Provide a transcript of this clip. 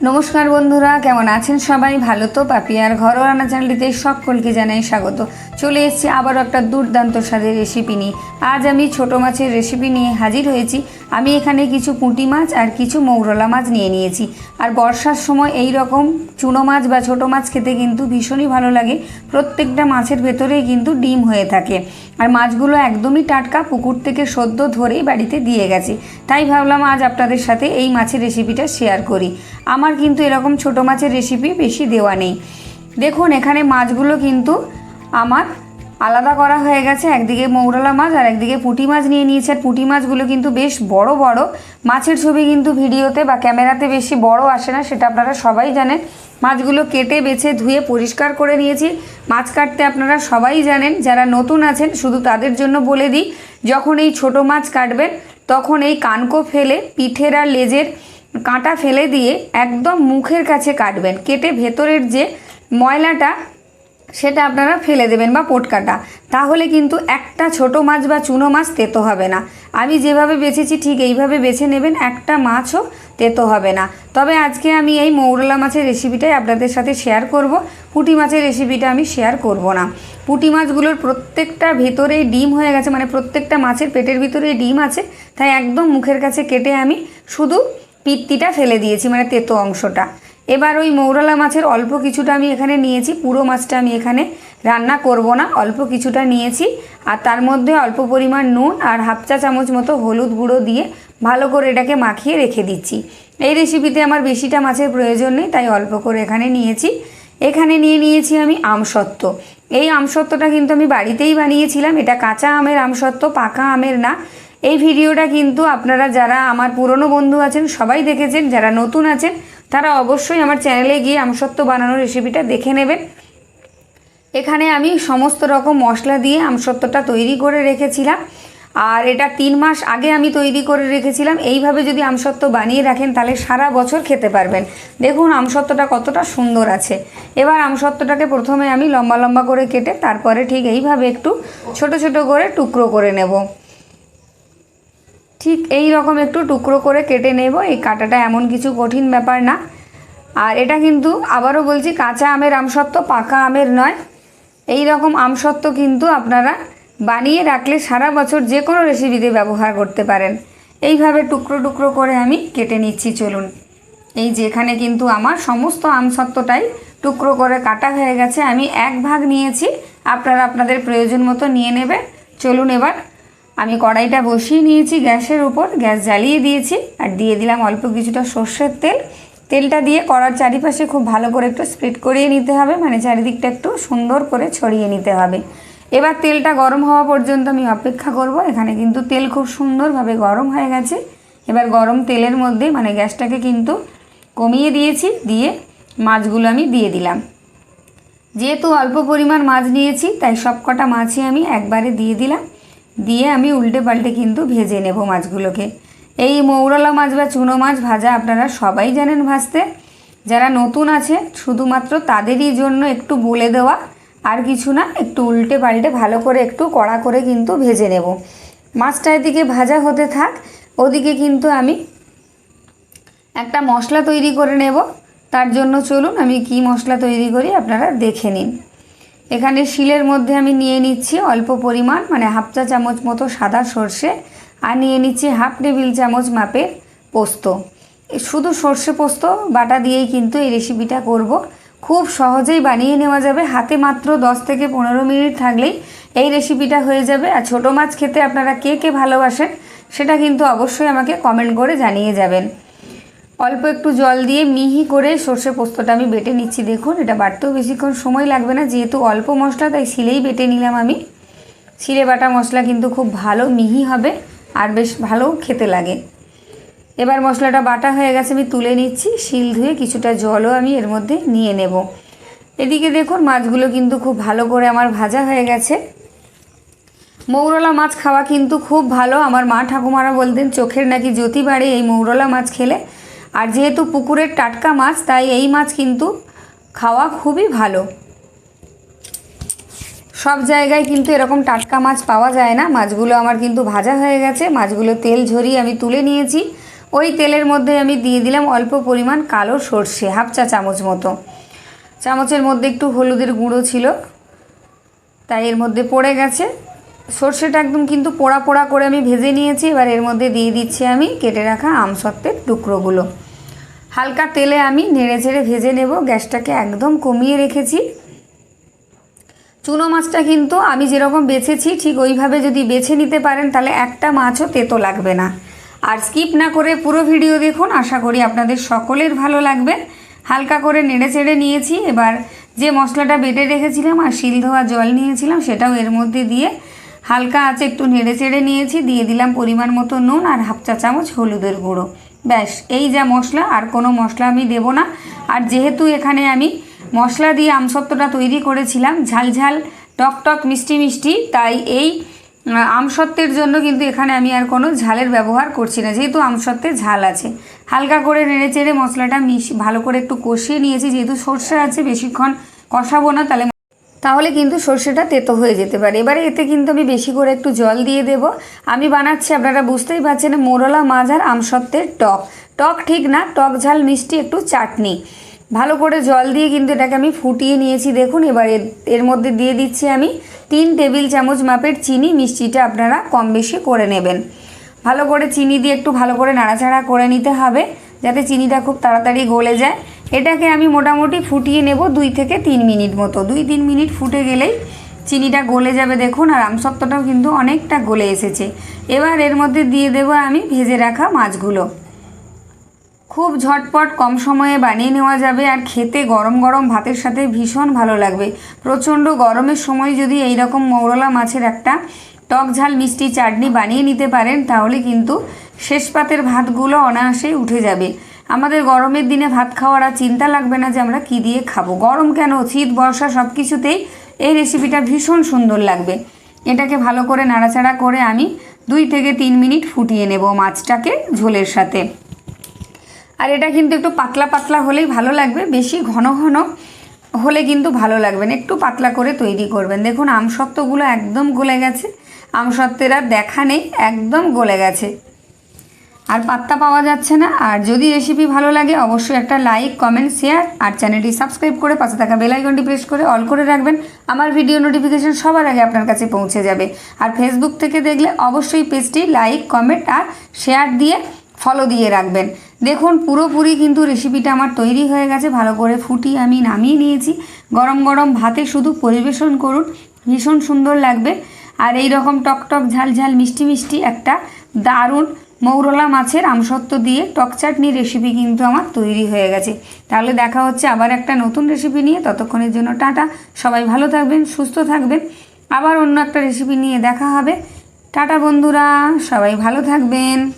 নমস্কার বন্ধুরা, কেমন আছেন সবাই? ভালো তো? পাপিয়ার ঘরোয়া রান্না চ্যানেলটিতে সকলকে জানাই স্বাগত। চলে এসেছি আবারও একটা দুর্দান্ত স্বাদের রেসিপি নিয়ে। আজ আমি ছোট মাছের রেসিপি নিয়ে হাজির হয়েছি। আমি এখানে কিছু পুঁটি মাছ আর কিছু মৌরলা মাছ নিয়ে নিয়েছি। আর বর্ষার সময় এই রকম চুনো মাছ বা ছোট মাছ খেতে কিন্তু ভীষণই ভালো লাগে। প্রত্যেকটা মাছের ভেতরেই কিন্তু ডিম হয়ে থাকে। আর মাছগুলো একদমই টাটকা, পুকুর থেকে সদ্য ধরেই বাড়িতে দিয়ে গেছে। তাই ভাবলাম আজ আপনাদের সাথে এই মাছের রেসিপিটা শেয়ার করি। আমার কিন্তু এরকম ছোট মাছের রেসিপি বেশি দেওয়া নেই। দেখুন, এখানে মাছগুলো কিন্তু আমার আলাদা করা হয়ে গেছে। একদিকে মৌরলা মাছ আর একদিকে পুঁটি মাছ নিয়ে নিয়েছে। আর পুঁটি মাছগুলো কিন্তু বেশ বড় বড়। মাছের ছবি কিন্তু ভিডিওতে বা ক্যামেরাতে বেশি বড় আসে না, সেটা আপনারা সবাই জানেন। মাছগুলো কেটে, বেছে, ধুয়ে, পরিষ্কার করে নিয়েছি। মাছ কাটতে আপনারা সবাই জানেন, যারা নতুন আছেন, শুধু তাদের জন্য বলে দিই, যখন এই ছোট মাছ কাটবেন, তখন এই কানকো ফেলে পিঠের আর লেজের কাঁটা ফেলে দিয়ে একদম মুখের কাছে কাটবেন। কেটে ভেতরের যে ময়লাটা, সেটা আপনারা ফেলে দেবেন বা পোটকাটা। তাহলে কিন্তু একটা ছোট মাছ বা চুনো মাছ তেতো হবে না। আমি যেভাবে বেছেছি ঠিক এইভাবে বেছে নেবেন, একটা মাছও তেতো হবে না। তবে আজকে আমি এই মৌরলা মাছের রেসিপিটাই আপনাদের সাথে শেয়ার করব। পুঁটি মাছের রেসিপিটা আমি শেয়ার করব না। পুঁটি মাছগুলোর প্রত্যেকটা ভেতরেই ডিম হয়ে গেছে মানে প্রত্যেকটা মাছের পেটের ভিতরেই ডিম আছে। তাই একদম মুখের কাছে কেটে আমি শুধু পিত্তিটা ফেলে দিয়েছি মানে তেতো অংশটা। এবার ওই মৌরলা মাছের অল্প কিছুটা আমি এখানে নিয়েছি, পুরো মাছটা আমি এখানে রান্না করব না, অল্প কিছুটা নিয়েছি। আর তার মধ্যে অল্প পরিমাণ নুন আর হাফ চা চামচ মতো হলুদ গুঁড়ো দিয়ে ভালো করে এটাকে মাখিয়ে রেখে দিচ্ছি। এই রেসিপিতে আমার বেশিটা মাছের প্রয়োজন নেই, তাই অল্প করে এখানে নিয়েছি। এখানে নিয়ে নিয়েছি আমি আমসত্ত্ব। এই আমসত্ত্বটা কিন্তু আমি বাড়িতেই বানিয়েছিলাম, এটা কাঁচা আমের আমসত্ত্ব, পাকা আমের না। এই ভিডিওটা কিন্তু আপনারা যারা আমার পুরনো বন্ধু আছেন, সবাই দেখেছেন, যারা নতুন আছেন, তারা অবশ্যই আমার চ্যানেলে গিয়ে আমসত্ত্ব বানানোর রেসিপিটা দেখে নেবেন। এখানে আমি সমস্ত রকম মশলা দিয়ে আমসত্ত্বটা তৈরি করে রেখেছিলাম। আর এটা তিন মাস আগে আমি তৈরি করে রেখেছিলাম। এইভাবে যদি আমসত্ত্ব বানিয়ে রাখেন, তাহলে সারা বছর খেতে পারবেন। দেখুন, আমসত্ত্বটা কতটা সুন্দর আছে। এবার আমসত্ত্বটাকে প্রথমে আমি লম্বা লম্বা করে কেটে, তারপরে ঠিক এইভাবে একটু ছোট ছোট করে টুকরো করে নেব। ঠিক এই রকম একটু টুকরো করে কেটে নেব। এই কাটাটা এমন কিছু কঠিন ব্যাপার না। আর এটা কিন্তু আবারও বলছি, কাঁচা আমের আমসত্ত্ব পাকা আমের নয়। এই রকম আমসত্ত্ব কিন্তু আপনারা বানিয়ে রাখলে সারা বছর যে কোনো রেসিপিতে ব্যবহার করতে পারেন। এইভাবে টুকরো টুকরো করে আমি কেটে নিচ্ছি, চলুন। এই যেখানে কিন্তু আমার সমস্ত আমসত্ত্বটাই টুকরো করে কাটা হয়ে গেছে, আমি এক ভাগ নিয়েছি। আপনারা আপনাদের প্রয়োজন মতো নিয়ে নেবে চলুন এবার আমি কড়াইটা বসিয়ে নিয়েছি গ্যাসের উপর। গ্যাস জ্বালিয়ে দিয়েছি আর দিয়ে দিলাম অল্প কিছুটা সর্ষের তেল। তেলটা দিয়ে কড়ার চারিপাশে খুব ভালো করে একটু স্প্রেড করিয়ে নিতে হবে মানে চারিদিকটা একটু সুন্দর করে ছড়িয়ে নিতে হবে। এবার তেলটা গরম হওয়া পর্যন্ত আমি অপেক্ষা করব। এখানে কিন্তু তেল খুব সুন্দরভাবে গরম হয়ে গেছে। এবার গরম তেলের মধ্যে মানে গ্যাসটাকে কিন্তু কমিয়ে দিয়েছি, দিয়ে মাছগুলো আমি দিয়ে দিলাম। যেহেতু অল্প পরিমাণ মাছ নিয়েছি, তাই সবকটা মাছই আমি একবারে দিয়ে দিলাম। দিয়ে আমি উল্টে পাল্টে কিন্তু ভেজে নেব মাছগুলোকে। এই মৌরলা মাছ বা চুনো মাছ ভাজা আপনারা সবাই জানেন ভাজতে। যারা নতুন আছে, শুধুমাত্র তাদেরই জন্য একটু বলে দেওয়া, আর কিছু না, একটু উল্টে পাল্টে ভালো করে একটু কড়া করে কিন্তু ভেজে নেব। মাছটা এদিকে ভাজা হতে থাক, ওদিকে কিন্তু আমি একটা মশলা তৈরি করে নেব। তার জন্য চলুন আমি কি মশলা তৈরি করি আপনারা দেখে নিন। এখানে শিলের মধ্যে আমি নিয়ে নিচ্ছি অল্প পরিমাণ মানে হাফ চা চামচ মতো সাদা সর্ষে, আর নিয়ে নিচ্ছি হাফ টেবিল চামচ মাপের পোস্ত। শুধু সর্ষে পোস্ত বাটা দিয়েই কিন্তু এই রেসিপিটা করব। খুব সহজেই বানিয়ে নেওয়া যাবে। হাতে মাত্র 10 থেকে পনেরো মিনিট থাকলেই এই রেসিপিটা হয়ে যাবে। আর ছোটো মাছ খেতে আপনারা কে কে ভালোবাসেন, সেটা কিন্তু অবশ্যই আমাকে কমেন্ট করে জানিয়ে যাবেন। অল্প একটু জল দিয়ে মিহি করে সর্ষে পোস্তটা আমি বেটে নিচ্ছি। দেখুন, এটা বাটতেও বেশিক্ষণ সময় লাগবে না, যেহেতু অল্প মশলা, তাই শিলেই বেটে নিলাম আমি। শিলে বাটা মশলা কিন্তু খুব ভালো মিহি হবে আর বেশ ভালো খেতে লাগে। এবার মশলাটা বাটা হয়ে গেছে, আমি তুলে নিচ্ছি। শিল ধুয়ে কিছুটা জলও আমি এর মধ্যে নিয়ে নেব। এদিকে দেখুন, মাছগুলো কিন্তু খুব ভালো করে আমার ভাজা হয়ে গেছে। মৌরলা মাছ খাওয়া কিন্তু খুব ভালো। আমার মা ঠাকুমারা বলতেন, চোখের নাকি জ্যোতি বাড়ে এই মৌরলা মাছ খেলে। আর যেহেতু পুকুরের টাটকা মাছ, তাই এই মাছ কিন্তু খাওয়া খুবই ভালো। সব জায়গায় কিন্তু এরকম টাটকা মাছ পাওয়া যায় না। মাছগুলো আমার কিন্তু ভাজা হয়ে গেছে। মাছগুলো তেল ঝরিয়ে আমি তুলে নিয়েছি। ওই তেলের মধ্যে আমি দিয়ে দিলাম অল্প পরিমাণ কালো সর্ষে, হাফ চা চামচ মতো। চামচের মধ্যে একটু হলুদের গুঁড়ো ছিল, তাই এর মধ্যে পড়ে গেছে। সর্ষেটা একদম কিন্তু পোড়া পোড়া করে আমি ভেজে নিয়েছি। এবার এর মধ্যে দিয়ে দিচ্ছি আমি কেটে রাখা আমসত্ত্বের টুকরোগুলো। হালকা তেলে আমি নেড়ে চেড়ে ভেজে নেব। গ্যাসটাকে একদম কমিয়ে রেখেছি। চুনো মাছটা কিন্তু আমি যেরকম বেছেছি, ঠিক ওইভাবে যদি বেছে নিতে পারেন, তাহলে একটা মাছও তেতো লাগবে না। আর স্কিপ না করে পুরো ভিডিও দেখুন, আশা করি আপনাদের সকলের ভালো লাগবে। হালকা করে নেড়ে চেড়ে নিয়েছি। এবার যে মশলাটা বেটে রেখেছিলাম আর শিল ধোয়া জল নিয়েছিলাম, সেটাও এর মধ্যে দিয়ে হালকা আছে একটু নেড়ে চেড়ে নিয়েছি। দিয়ে দিলাম পরিমাণ মতো নুন আর হাফ চা চামচ হলুদের গুঁড়ো। ব্যাস, এই যা মশলা, আর কোনো মশলা আমি দেব না। আর যেহেতু এখানে আমি মশলা দিয়ে আমসত্ত্বটা তৈরি করেছিলাম, ঝাল ঝাল, টক টক, মিষ্টি মিষ্টি, তাই এই আমসত্ত্বের জন্য কিন্তু এখানে আমি আর কোনো ঝালের ব্যবহার করছি না, যেহেতু আমসত্ত্বে ঝাল আছে। হালকা করে নেড়ে চেড়ে মশলাটা মিশ, ভালো করে একটু কষিয়ে নিয়েছি, যেহেতু সর্ষে আছে, বেশিক্ষণ কষাবো না, তাহলে তাহলে কিন্তু সর্ষেটা তেতো হয়ে যেতে পারে। এবারে এতে কিন্তু আমি বেশি করে একটু জল দিয়ে দেব। আমি বানাচ্ছি, আপনারা বুঝতেই পারছেন, মোরলা মাছ আর আমসত্ত্বের টক। টক ঠিক না, টক ঝাল মিষ্টি একটু চাটনি। ভালো করে জল দিয়ে কিন্তু এটাকে আমি ফুটিয়ে নিয়েছি। দেখুন, এবার এর- এর মধ্যে দিয়ে দিচ্ছি আমি তিন টেবিল চামচ মাপের চিনি। মিষ্টিটা আপনারা কম বেশি করে নেবেন। ভালো করে চিনি দিয়ে একটু ভালো করে নাড়াচাড়া করে নিতে হবে, যাতে চিনিটা খুব তাড়াতাড়ি গলে যায়। এটাকে আমি মোটামুটি ফুটিয়ে নেব দুই থেকে তিন মিনিট মতো। দুই তিন মিনিট ফুটে গেলেই চিনিটা গলে যাবে দেখুন, আর আমসত্ত্বটাও কিন্তু অনেকটা গলে এসেছে। এবার এর মধ্যে দিয়ে দেবো আমি ভেজে রাখা মাছগুলো। খুব ঝটপট কম সময়ে বানিয়ে নেওয়া যাবে, আর খেতে গরম গরম ভাতের সাথে ভীষণ ভালো লাগবে। প্রচণ্ড গরমের সময় যদি এই রকম মৌরলা মাছের একটা টক ঝাল মিষ্টি চাটনি বানিয়ে নিতে পারেন, তাহলে কিন্তু শেষ পাতের ভাতগুলো অনায়াসেই উঠে যাবে। আমাদের গরমের দিনে ভাত খাওয়ার আর চিন্তা লাগবে না যে আমরা কী দিয়ে খাব। গরম কেন? শীত, বর্ষা সব কিছুতেই এই রেসিপিটা ভীষণ সুন্দর লাগবে। এটাকে ভালো করে নাড়াচাড়া করে আমি দুই থেকে তিন মিনিট ফুটিয়ে নেব মাছটাকে ঝোলের সাথে। আর এটা কিন্তু একটু পাতলা পাতলা হলেই ভালো লাগবে, বেশি ঘন ঘন হলে কিন্তু ভালো লাগবে না। একটু পাতলা করে তৈরি করবেন। দেখুন আমসত্ত্বগুলো একদম গলে গেছে। আমসত্ত্বের আর দেখা নেই, একদম গলে গেছে। আর পাত্তা পাওয়া যাচ্ছে না। আর যদি রেসিপি ভালো লাগে, অবশ্যই একটা লাইক কমেন্ট শেয়ার আর চ্যানেলটি সাবস্ক্রাইব করে পাশে থাকা বেল আইকনটি প্রেস করে অল করে রাখবেন। আমার ভিডিও নোটিফিকেশন সবার আগে আপনার কাছে পৌঁছে যাবে। আর ফেসবুক থেকে দেখলে অবশ্যই পেজটি লাইক কমেন্ট আর শেয়ার দিয়ে ফলো দিয়ে রাখবেন। দেখুন, পুরোপুরি কিন্তু রেসিপিটা আমার তৈরি হয়ে গেছে। ভালো করে ফুটিয়ে আমি নামিয়ে নিয়েছি। গরম গরম ভাতে শুধু পরিবেশন করুন। ভীষণ সুন্দর লাগবে। আর এই রকম টক টক ঝাল ঝাল মিষ্টি মিষ্টি একটা দারুণ মৌরলা মাছের আমসত্ব দিয়ে টক চাটনি রেসিপি কিন্তু আমার তৈরি হয়ে গেছে। তাহলে দেখা হচ্ছে আবার একটা নতুন রেসিপি নিয়ে। ততক্ষণের জন্য টাটা। সবাই ভালো থাকবেন, সুস্থ থাকবেন। আবার অন্য একটা রেসিপি নিয়ে দেখা হবে। টাটা বন্ধুরা, সবাই ভালো থাকবেন।